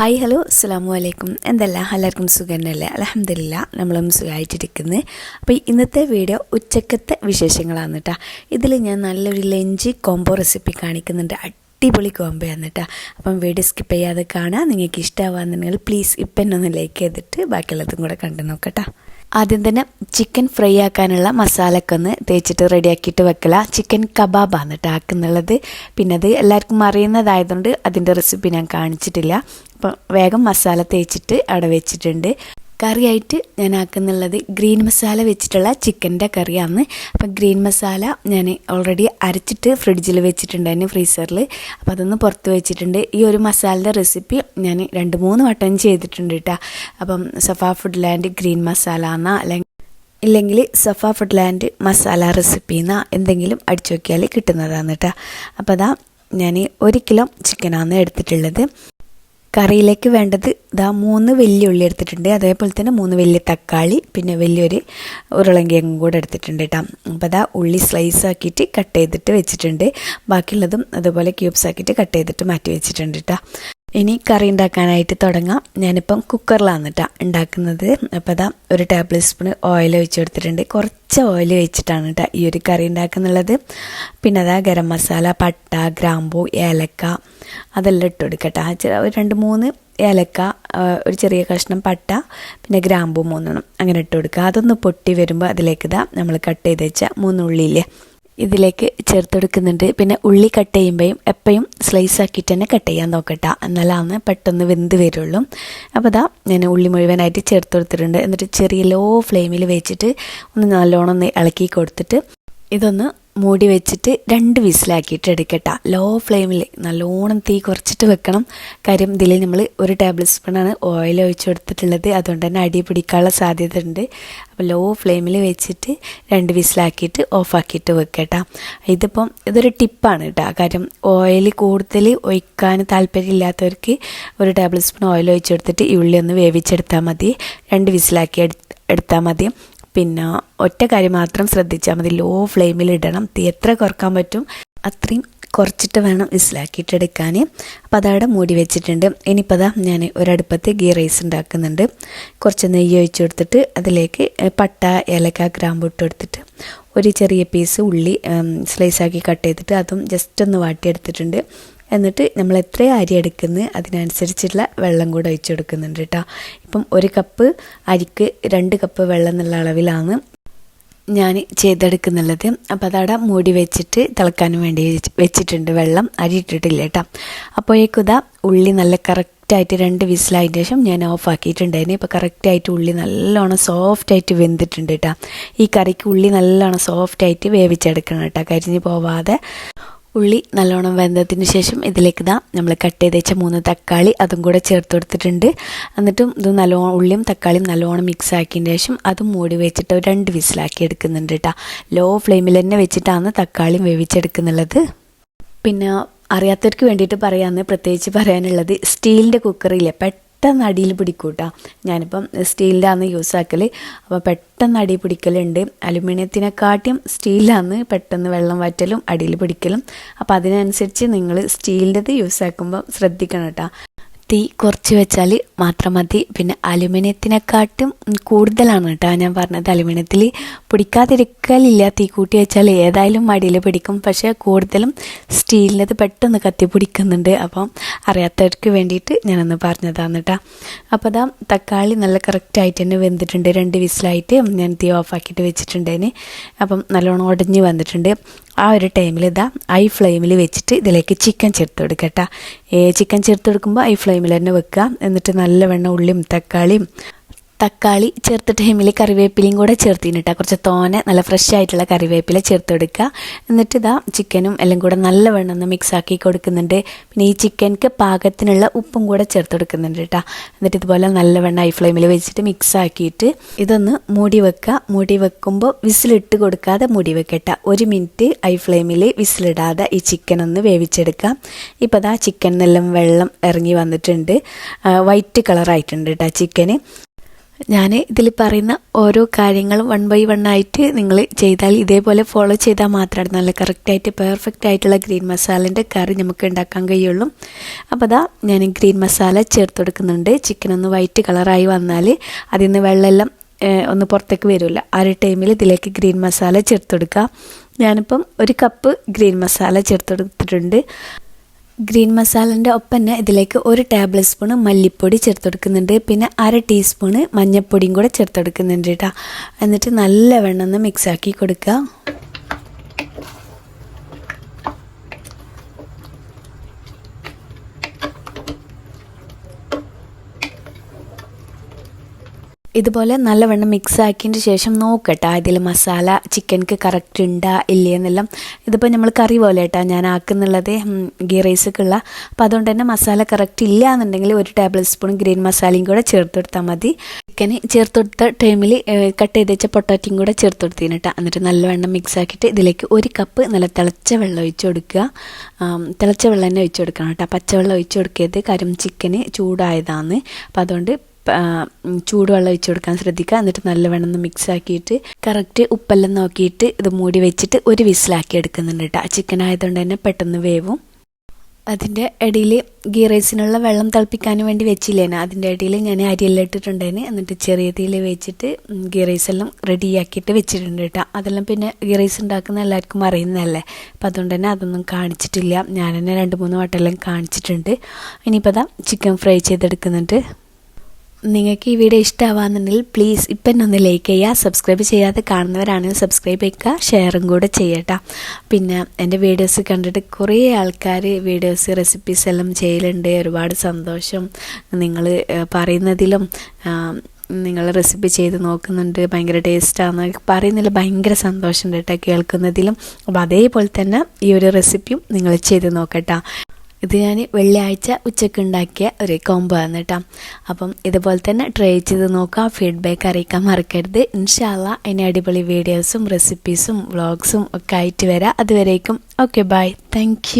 Hi hello അസ്സാമു അലൈക്കും എന്തല്ല എല്ലാവർക്കും സുഖന്നല്ലേ? അലഹമില്ല നമ്മളും സുഖമായിട്ടിരിക്കുന്നത് അപ്പോൾ ഇന്നത്തെ വീഡിയോ ഉച്ചക്കത്തെ വിശേഷങ്ങളാണ് കേട്ടോ ഇതിൽ ഞാൻ നല്ലൊരു ലഞ്ച് കോംബോ റെസിപ്പി കാണിക്കുന്നുണ്ട്. അടിപൊളി കോംബോയാണ് കേട്ടോ അപ്പം വീഡിയോ സ്കിപ്പ് ചെയ്യാതെ കാണാം നിങ്ങൾക്ക് ഇഷ്ടമാകുന്നുണ്ടെങ്കിൽ പ്ലീസ് ഇപ്പം എന്നെ ഒന്ന് ലൈക്ക് ചെയ്തിട്ട് ബാക്കിയുള്ളതും കൂടെ കണ്ടു നോക്കട്ടോ. ആദ്യം തന്നെ ചിക്കൻ ഫ്രൈ ആക്കാനുള്ള മസാലയൊക്കെ ഒന്ന് തേച്ചിട്ട് റെഡിയാക്കിയിട്ട് വെക്കല. ചിക്കൻ കബാബാണ് കേട്ടോ ആക്കുന്നുള്ളത്. പിന്നെ അത് എല്ലാവർക്കും അറിയുന്നതായതുകൊണ്ട് അതിന്റെ റെസിപ്പി ഞാൻ കാണിച്ചിട്ടില്ല. അപ്പം വേഗം മസാല തേച്ചിട്ട് അവിടെ വെച്ചിട്ടുണ്ട്. കറിയായിട്ട് ഞാൻ ആക്കുന്നുള്ളത് ഗ്രീൻ മസാല വെച്ചിട്ടുള്ള ചിക്കന്റെ കറിയാണ്. അപ്പം ഗ്രീൻ മസാല ഞാൻ ഓൾറെഡി അരച്ചിട്ട് ഫ്രിഡ്ജിൽ വെച്ചിട്ടുണ്ടായിരുന്നു ഫ്രീസറിൽ. അപ്പോൾ അതൊന്ന് പുറത്ത് വെച്ചിട്ടുണ്ട്. ഈ ഒരു മസാലയുടെ റെസിപ്പി ഞാൻ രണ്ട് മൂന്ന് വട്ടം ചെയ്തിട്ടുണ്ട് കേട്ടോ അപ്പം Safa food land green masala എന്നാ അല്ലെങ്കിൽ ഇല്ലെങ്കിൽ Safa food land masala recipe എന്നാ എന്തെങ്കിലും അടിച്ചു നോക്കിയാൽ കിട്ടുന്നതാണ് കേട്ടോ അപ്പോൾ അതാ ഞാൻ ഒരു കിലോ ചിക്കനാണ് എടുത്തിട്ടുള്ളത്. കറിയിലേക്ക് വേണ്ടത് ഇതാ മൂന്ന് വലിയ ഉള്ളി എടുത്തിട്ടുണ്ട്. അതേപോലെ തന്നെ മൂന്ന് വലിയ തക്കാളി പിന്നെ വലിയൊരു ഉരുളങ്കിയും കൂടെ എടുത്തിട്ടുണ്ട് കേട്ടോ. അപ്പോൾ അതാ ഉള്ളി സ്ലൈസ് ആക്കിയിട്ട് കട്ട് ചെയ്തിട്ട് വെച്ചിട്ടുണ്ട്. ബാക്കിയുള്ളതും അതുപോലെ ക്യൂബ്സ് ആക്കിയിട്ട് കട്ട് ചെയ്തിട്ട് മാറ്റി വെച്ചിട്ടുണ്ട് കേട്ടോ. ഇനി കറി ഉണ്ടാക്കാനായിട്ട് തുടങ്ങാം. ഞാനിപ്പം കുക്കറിലാണ് കേട്ടോ ഉണ്ടാക്കുന്നത്. അപ്പോൾ അതാ ഒരു ടേബിൾ സ്പൂൺ ഓയിൽ ഒഴിച്ച് കൊടുത്തിട്ടുണ്ട്. കുറച്ച് ഓയിൽ ഒഴിച്ചിട്ടാണ് കേട്ടോ ഈ ഒരു കറി ഉണ്ടാക്കുന്നുള്ളത്. പിന്നെ അതാ ഗരം മസാല പട്ട ഗ്രാമ്പൂ ഏലക്ക അതെല്ലാം ഇട്ട് കൊടുക്കട്ടെ. ഒരു രണ്ട് മൂന്ന് ഏലക്ക ഒരു ചെറിയ കഷ്ണം പട്ട പിന്നെ ഗ്രാമ്പൂ മൂന്നെണ്ണം അങ്ങനെ ഇട്ട് കൊടുക്കുക. അതൊന്ന് പൊട്ടി വരുമ്പോൾ അതിലേക്ക് ഇതാ നമ്മൾ കട്ട് ചെയ്ത് വെച്ച മൂന്ന് ഉള്ളിയില്ലേ ഇതിലേക്ക് ചേർത്തെടുക്കുന്നുണ്ട്. പിന്നെ ഉള്ളി കട്ട് ചെയ്യുമ്പോഴും എപ്പോഴും സ്ലൈസ് ആക്കിയിട്ട് തന്നെ കട്ട് ചെയ്യാൻ നോക്കട്ടെ. എന്നാലാണ് പെട്ടെന്ന് വെന്ത് വരുള്ളൂ. അപ്പോൾ ഇതാ ഞാൻ ഉള്ളി മുഴുവനായിട്ട് ചേർത്ത് കൊടുത്തിട്ടുണ്ട്. എന്നിട്ട് ചെറിയ ലോ ഫ്ലെയിമിൽ വെച്ചിട്ട് ഒന്ന് നല്ലോണം ഒന്ന് ഇളക്കി കൊടുത്തിട്ട് ഇതൊന്ന് മൂടി വെച്ചിട്ട് രണ്ട് വിസിലാക്കിയിട്ട് എടുക്കട്ട. ലോ ഫ്ലെയിമിൽ നല്ലോണം തീ കുറച്ചിട്ട് വെക്കണം. കാര്യം ഇതിൽ നമ്മൾ ഒരു ടേബിൾ സ്പൂണാണ് ഓയിൽ ഒഴിച്ചു കൊടുത്തിട്ടുള്ളത്. അതുകൊണ്ട് തന്നെ അടി പിടിക്കാനുള്ള സാധ്യത ഉണ്ട് അപ്പോൾ ലോ ഫ്ലെയിമിൽ വെച്ചിട്ട് രണ്ട് വിസിലാക്കിയിട്ട് ഓഫാക്കിയിട്ട് വെക്കട്ട. ഇതിപ്പം ഇതൊരു ടിപ്പാണ് കേട്ടോ. കാര്യം ഓയിൽ കൂടുതൽ ഒഴിക്കാൻ താല്പര്യമില്ലാത്തവർക്ക് ഒരു ടേബിൾ സ്പൂൺ ഓയിൽ ഒഴിച്ചു കൊടുത്തിട്ട് ഈ ഉള്ളി ഒന്ന് വേവിച്ചെടുത്താൽ മതി. രണ്ട് വിസിലാക്കി എടുത്താൽ മതി. പിന്നെ ഒറ്റ കാര്യം മാത്രം ശ്രദ്ധിച്ചാൽ മതി. ലോ ഫ്ലെയിമിൽ ഇടണം. തീ എത്ര കുറയ്ക്കാൻ പറ്റും അത്രയും കുറച്ചിട്ട് വേണം വിസിലാക്കിയിട്ടെടുക്കാൻ അപ്പം അതവിടെ മൂടി വെച്ചിട്ടുണ്ട്. ഇനിയിപ്പോൾ അതാ ഞാൻ ഒരടുപ്പത്ത് ഗീ റൈസ് ഉണ്ടാക്കുന്നുണ്ട്. കുറച്ച് നെയ്യ് ഒഴിച്ച് കൊടുത്തിട്ട് അതിലേക്ക് പട്ട ഏലക്ക ഗ്രാമ്പു ഇട്ട് കൊടുത്തിട്ട് ഒരു ചെറിയ പീസ് ഉള്ളി സ്ലൈസാക്കി കട്ട് ചെയ്തിട്ട് അതും ജസ്റ്റ് ഒന്ന് വാട്ടിയെടുത്തിട്ടുണ്ട്. എന്നിട്ട് നമ്മൾ എത്ര അരി എടുക്കുന്ന അതിനനുസരിച്ചുള്ള വെള്ളം കൂടെ ഒഴിച്ചു കൊടുക്കുന്നുണ്ട് കേട്ടോ. ഇപ്പം ഒരു കപ്പ് അരിക്ക് രണ്ട് കപ്പ് വെള്ളം എന്നുള്ള അളവിലാണ് ഞാൻ ചെയ്തെടുക്കുന്നുള്ളത്. അപ്പോൾ അതവിടെ മൂടി വെച്ചിട്ട് തിളക്കാനും വേണ്ടി വെച്ചിട്ടുണ്ട് വെള്ളം. അരി ഇട്ടിട്ടില്ല കേട്ടോ. അപ്പോഴേക്കും ഇതാ ഉള്ളി നല്ല കറക്റ്റായിട്ട് രണ്ട് വിസിലായതിന് ശേഷം ഞാൻ ഓഫ് ആക്കിയിട്ടുണ്ടായിരുന്നു. ഇപ്പോൾ കറക്റ്റായിട്ട് ഉള്ളി നല്ലോണം സോഫ്റ്റായിട്ട് വെന്തിട്ടുണ്ട് കേട്ടോ. ഈ കറിക്ക് ഉള്ളി നല്ലോണം സോഫ്റ്റായിട്ട് വേവിച്ചെടുക്കണം കേട്ടോ. കരിഞ്ഞു പോവാതെ. ഉള്ളി നല്ലോണം വെന്തതിന് ശേഷം ഇതിലേക്ക് ഇതാ നമ്മൾ കട്ട് ചെയ്ത് വെച്ച മൂന്ന് തക്കാളി അതും കൂടെ ചേർത്ത് കൊടുത്തിട്ടുണ്ട്. എന്നിട്ടും ഇത് നല്ലോണം ഉള്ളിയും തക്കാളിയും നല്ലോണം മിക്സ് ആക്കിയതിന് ശേഷം അതും മൂടി വെച്ചിട്ട് രണ്ട് വിസിലാക്കി എടുക്കുന്നുണ്ട് കേട്ടോ ലോ ഫ്ലെയിമിൽ തന്നെ വെച്ചിട്ടാണ് തക്കാളിയും വേവിച്ചെടുക്കുന്നുള്ളത്. പിന്നെ അറിയാത്തവർക്ക് വേണ്ടിയിട്ട് പറയാമെന്ന് പ്രത്യേകിച്ച് പറയാനുള്ളത് സ്റ്റീലിന്റെ കുക്കറില്ലേ പെട്ടെന്ന് അടിയിൽ പിടിക്കൂട്ടാ. ഞാനിപ്പം സ്റ്റീലിലാണ് യൂസ് ആക്കൽ അപ്പോൾ പെട്ടെന്ന് അടി പിടിക്കലുണ്ട്. അലുമിനിയത്തിനെക്കാട്ടിയും സ്റ്റീലാണ് പെട്ടെന്ന് വെള്ളം വറ്റലും അടിയിൽ പിടിക്കലും. അപ്പോൾ അതിനനുസരിച്ച് നിങ്ങൾ സ്റ്റീലിന്റെത് യൂസ് ആക്കുമ്പോൾ ശ്രദ്ധിക്കണം കേട്ടോ തീ കുറച്ച് വെച്ചാൽ മാത്രം മതി. പിന്നെ അലുമിനിയത്തിനെക്കാട്ടും കൂടുതലാണ് കേട്ടോ ഞാൻ പറഞ്ഞത്. അലുമിനിയത്തിൽ പിടിക്കാതിരിക്കലില്ല. തീ കൂട്ടി വെച്ചാൽ ഏതായാലും മടിയിൽ പിടിക്കും. പക്ഷേ കൂടുതലും സ്റ്റീലിന്റെത് പെട്ടെന്ന് കത്തി പിടിക്കുന്നുണ്ട്. അപ്പം അറിയാത്തവർക്ക് വേണ്ടിയിട്ട് ഞാനൊന്ന് പറഞ്ഞതാണ് കേട്ടോ. അപ്പോൾ അതാ തക്കാളി നല്ല കറക്റ്റായിട്ട് തന്നെ വെന്തിട്ടുണ്ട്. രണ്ട് വിസിലായിട്ട് ഞാൻ തീ ഓഫാക്കിയിട്ട് വെച്ചിട്ടുണ്ടേന്. അപ്പം നല്ലോണം ഉടഞ്ഞ് വന്നിട്ടുണ്ട്. ആ ഒരു ടൈമിൽ ഇതാ ഐ ഫ്ലെയിമിൽ വെച്ചിട്ട് ഇതിലേക്ക് ചിക്കൻ ചേർത്ത് കൊടുക്കട്ടെ. ചിക്കൻ ചേർത്ത് കൊടുക്കുമ്പോൾ ഐ ഫ്ലെയിമിൽ തന്നെ വെക്കുക എന്നിട്ട് നല്ലവണ്ണം ഉള്ളിയും തക്കാളിയും തക്കാളി ചേർത്തിട്ട് ടൈമിൽ കറിവേപ്പിലയും കൂടെ ചേർത്തിന് കേട്ടോ കുറച്ച് തോനെ നല്ല ഫ്രഷ് ആയിട്ടുള്ള കറിവേപ്പില ചേർത്ത് കൊടുക്കുക എന്നിട്ട് ഇതാ ചിക്കനും എല്ലാം കൂടെ നല്ലവണ്ണം ഒന്ന് മിക്സ് ആക്കി കൊടുക്കുന്നുണ്ട്. പിന്നെ ഈ ചിക്കൻക്ക് പാകത്തിനുള്ള ഉപ്പും കൂടെ ചേർത്ത് കൊടുക്കുന്നുണ്ട് കേട്ടോ എന്നിട്ട് ഇതുപോലെ നല്ലവണ്ണം ഐ ഫ്ലെയിമിൽ വെച്ചിട്ട് മിക്സ് ആക്കിയിട്ട് ഇതൊന്ന് മൂടി വെക്കുക. മൂടി വെക്കുമ്പോൾ വിസിലിട്ട് കൊടുക്കാതെ മൂടി വെക്കട്ട. ഒരു മിനിറ്റ് ഐ ഫ്ലെയിമിൽ വിസിലിടാതെ ഈ ചിക്കൻ ഒന്ന് വേവിച്ചെടുക്കാം ഇപ്പോൾ ചിക്കൻ എല്ലാം വെള്ളം ഇറങ്ങി വന്നിട്ടുണ്ട്. വൈറ്റ് കളറായിട്ടുണ്ട് കേട്ടോ ചിക്കന് ഞാൻ ഇതിൽ പറയുന്ന ഓരോ കാര്യങ്ങളും വൺ ബൈ വൺ ആയിട്ട് നിങ്ങൾ ചെയ്താൽ ഇതേപോലെ ഫോളോ ചെയ്താൽ മാത്രമാണ് നല്ല കറക്റ്റായിട്ട് പെർഫെക്റ്റ് ആയിട്ടുള്ള ഗ്രീൻ മസാലേന്റെ കറി നമുക്ക് ഉണ്ടാക്കാൻ കഴിയുള്ളൂ. അപ്പോൾ അതാ ഞാൻ ഗ്രീൻ മസാല ചേർത്ത് കൊടുക്കുന്നുണ്ട്. ചിക്കൻ ഒന്ന് വൈറ്റ് കളറായി വന്നാൽ അതിൽ നിന്ന് വെള്ളമെല്ലാം ഒന്ന് പുറത്തേക്ക് വരില്ല. ആ ഒരു ടൈമിൽ ഇതിലേക്ക് ഗ്രീൻ മസാല ചേർത്ത് കൊടുക്കുക. ഞാനിപ്പം ഒരു കപ്പ് ഗ്രീൻ മസാല ചേർത്ത് കൊടുത്തിട്ടുണ്ട്. ഗ്രീൻ മസാലന്റെ ഒപ്പം ഇതിലേക്ക് ഒരു ടേബിൾ സ്പൂൺ മല്ലിപ്പൊടി ചേർത്ത് കൊടുക്കുന്നുണ്ട് പിന്നെ അര ടീസ്പൂണ് മഞ്ഞൾപ്പൊടിയും കൂടെ ചേർത്ത് കൊടുക്കുന്നുണ്ട് കേട്ടോ എന്നിട്ട് നല്ലവണ്ണം ഒന്ന് മിക്സാക്കി കൊടുക്കുക. ഇതുപോലെ നല്ലവണ്ണം മിക്സ് ആക്കിയതിന് ശേഷം നോക്കട്ടെ. ഇതിൽ മസാല ചിക്കൻക്ക് കറക്റ്റ് ഉണ്ടാ ഇല്ലയെന്നെല്ലാം ഇതിപ്പോൾ നമ്മൾ കറി പോലെ കേട്ടോ ഞാൻ ആക്കുന്നുള്ളത്. ഗീ റൈസൊക്കെയുള്ള അപ്പോൾ അതുകൊണ്ട് തന്നെ മസാല കറക്റ്റ് ഇല്ല എന്നുണ്ടെങ്കിൽ ഒരു ടേബിൾ സ്പൂൺ ഗ്രീൻ മസാലയും കൂടെ ചേർത്ത് കൊടുത്താൽ മതി. ചിക്കന് ചേർത്ത് കൊടുത്ത ടൈമിൽ കട്ട് ചെയ്ത് വെച്ച പൊട്ടാറ്റയും കൂടെ ചേർത്ത് കൊടുത്തിന് കേട്ടോ എന്നിട്ട് നല്ലവണ്ണം മിക്സ് ആക്കിയിട്ട് ഇതിലേക്ക് ഒരു കപ്പ് നല്ല തിളച്ച വെള്ളം ഒഴിച്ച് കൊടുക്കുക. തിളച്ച വെള്ളം തന്നെ ഒഴിച്ച് കൊടുക്കണം കേട്ടോ പച്ചവെള്ളം ഒഴിച്ച് കൊടുക്കരുത്. കാര്യം ചിക്കന് ചൂടായതാണ് അപ്പോൾ അതുകൊണ്ട് ചൂടുവെള്ളം ഒഴിച്ച് കൊടുക്കാൻ ശ്രദ്ധിക്കുക. എന്നിട്ട് നല്ലവണ്ണം ഒന്ന് മിക്സ് ആക്കിയിട്ട് കറക്റ്റ് ഉപ്പെല്ലാം നോക്കിയിട്ട് ഇത് മൂടി വെച്ചിട്ട് ഒരു വിസിലാക്കി എടുക്കുന്നുണ്ട് കേട്ടോ ചിക്കൻ ആയതുകൊണ്ട് തന്നെ പെട്ടെന്ന് വേവും. അതിന്റെ ഇടയിൽ ഗീ റൈസിനുള്ള വെള്ളം തിളപ്പിക്കാൻ വേണ്ടി വെച്ചില്ലേന അതിന്റെ ഇടയിൽ ഞാൻ അരിയെല്ലാം ഇട്ടിട്ടുണ്ടായിരുന്നു എന്നിട്ട് ചെറിയ തീയിൽ വെച്ചിട്ട് ഗീ റൈസ് എല്ലാം റെഡിയാക്കിയിട്ട് വെച്ചിട്ടുണ്ട് കേട്ടോ അതെല്ലാം പിന്നെ ഗീ റൈസ് ഉണ്ടാക്കുന്ന എല്ലാവർക്കും അറിയുന്നതല്ലേ? അപ്പം അതുകൊണ്ട് തന്നെ അതൊന്നും കാണിച്ചിട്ടില്ല. ഞാൻ തന്നെ രണ്ട് മൂന്ന് വട്ടമെല്ലാം കാണിച്ചിട്ടുണ്ട്. ഇനിയിപ്പോൾ അതാ ചിക്കൻ ഫ്രൈ ചെയ്തെടുക്കുന്നുണ്ട്. നിങ്ങൾക്ക് ഈ വീഡിയോ ഇഷ്ടമാവാന്നുണ്ടെങ്കിൽ പ്ലീസ് ഇപ്പം തന്നെ ഒന്ന് ലൈക്ക് ചെയ്യുക സബ്സ്ക്രൈബ് ചെയ്യാതെ കാണുന്നവരാണെങ്കിൽ സബ്സ്ക്രൈബ് ചെയ്യുക ഷെയറും കൂടെ ചെയ്യട്ടോ. പിന്നെ എന്റെ വീഡിയോസ് കണ്ടിട്ട് കുറേ ആൾക്കാർ വീഡിയോസ് റെസിപ്പീസ് എല്ലാം ചെയ്യലുണ്ട്. ഒരുപാട് സന്തോഷം. നിങ്ങൾ പറയുന്നതിലും നിങ്ങൾ റെസിപ്പി ചെയ്ത് നോക്കുന്നുണ്ട്. ഭയങ്കര ടേസ്റ്റാണ് പറയുന്നതിൽ ഭയങ്കര സന്തോഷമുണ്ട് കേട്ടോ കേൾക്കുന്നതിലും. അപ്പോൾ അതേപോലെ തന്നെ ഈ ഒരു റെസിപ്പിയും നിങ്ങൾ ചെയ്ത് നോക്കട്ടോ. ഇത് ഞാൻ വെള്ളിയാഴ്ച ഉച്ചയ്ക്ക് ഉണ്ടാക്കിയ ഒരു കോംബോ ആണ് കേട്ടോ. അപ്പം ഇതുപോലെ തന്നെ ട്രൈ ചെയ്ത് നോക്കുക ഫീഡ്ബാക്ക് അറിയിക്കാൻ മറക്കരുത്. ഇൻഷാല്ല ഇനി അടിപൊളി വീഡിയോസും റെസിപ്പീസും വ്ളോഗ്സും ഒക്കെ ആയിട്ട് വരാം. അതുവരേക്കും ഓക്കെ ബൈ താങ്ക്